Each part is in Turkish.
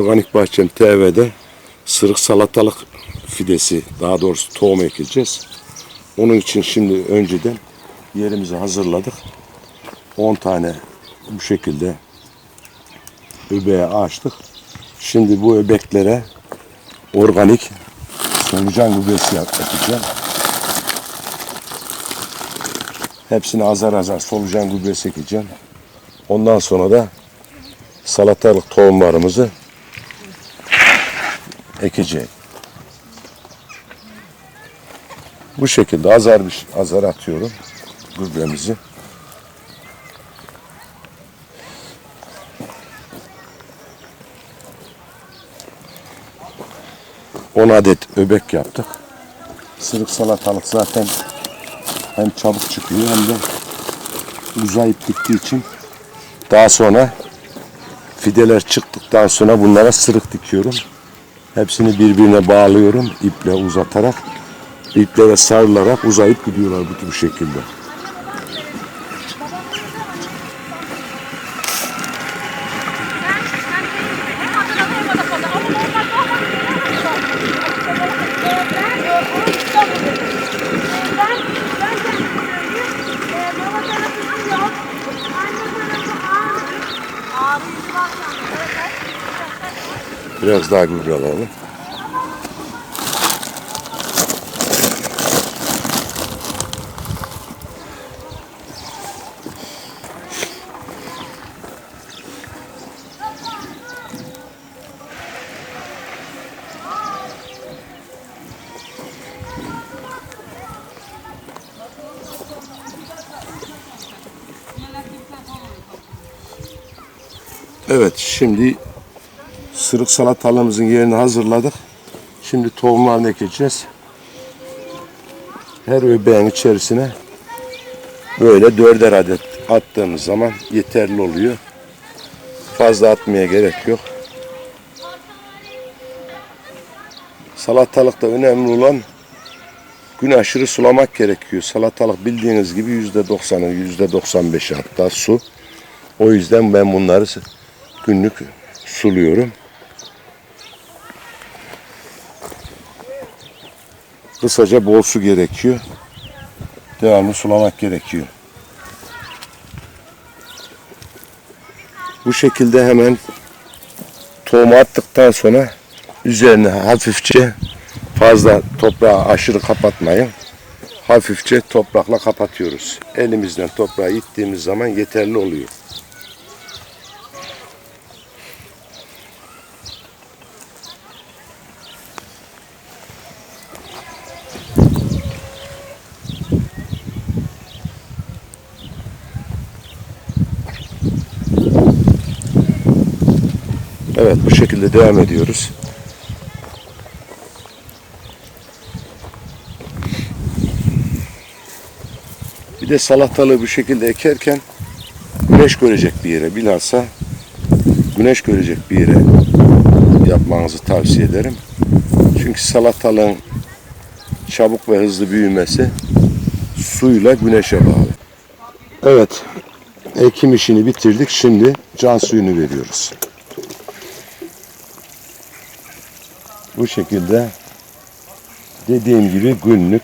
Organik Bahçem TV'de sırık salatalık fidesi daha doğrusu tohum ekeceğiz. Onun için şimdi önceden yerimizi hazırladık. 10 tane bu şekilde öbeğe açtık. Şimdi bu öbeklere organik solucan gübresi yapacağım. Hepsini azar azar solucan gübresi ekeceğim. Ondan sonra da salatalık tohumlarımızı ekeceğim. Bu şekilde azar bir azar atıyorum gübremizi. On adet öbek yaptık. Sırık salatalık zaten hem çabuk çıkıyor hem de uzayıp gittiği için daha sonra fideler çıktıktan sonra bunlara sırık dikiyorum. Hepsini birbirine bağlıyorum iple uzatarak. İplere sarılarak uzayıp gidiyorlar bu tür şekilde. Biraz daha gübre alalım. Evet şimdi sırık salatalığımızın yerini hazırladık. Şimdi tohumlarını ekeceğiz. Her öbeğin içerisine böyle dörder adet attığımız zaman yeterli oluyor. Fazla atmaya gerek yok. Salatalıkta önemli olan gün aşırı sulamak gerekiyor. Salatalık bildiğiniz gibi yüzde doksanı, yüzde doksan beşi hatta su. O yüzden ben bunları günlük suluyorum. Kısaca bol su gerekiyor. Devamlı sulamak gerekiyor. Bu şekilde hemen tohumu attıktan sonra üzerine hafifçe fazla toprağı aşırı kapatmayın. Hafifçe toprakla kapatıyoruz. Elimizden toprağı ittiğimiz zaman yeterli oluyor. Evet bu şekilde devam ediyoruz. Bir de salatalığı bu şekilde ekerken güneş görecek bir yere bilhassa güneş görecek bir yere yapmanızı tavsiye ederim. Çünkü salatalığın çabuk ve hızlı büyümesi suyla güneşe bağlı. Evet, ekim işini bitirdik. Şimdi can suyunu veriyoruz. Bu şekilde dediğim gibi günlük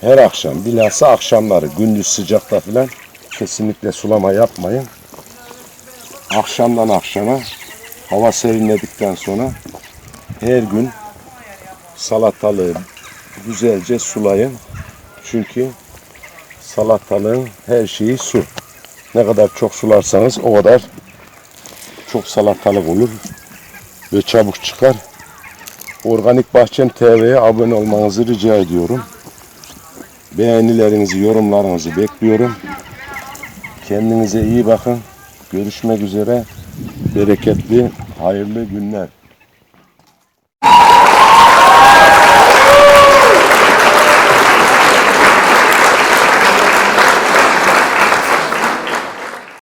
her akşam bilhassa akşamları gündüz sıcakta falan kesinlikle sulama yapmayın. Akşamdan akşama hava serinledikten sonra her gün salatalığı güzelce sulayın. Çünkü salatalığın her şeyi su. Ne kadar çok sularsanız o kadar çok salatalık olur ve çabuk çıkar. Organik Bahçem TV'ye abone olmanızı rica ediyorum. Beğenilerinizi, yorumlarınızı bekliyorum. Kendinize iyi bakın. Görüşmek üzere. Bereketli, hayırlı günler.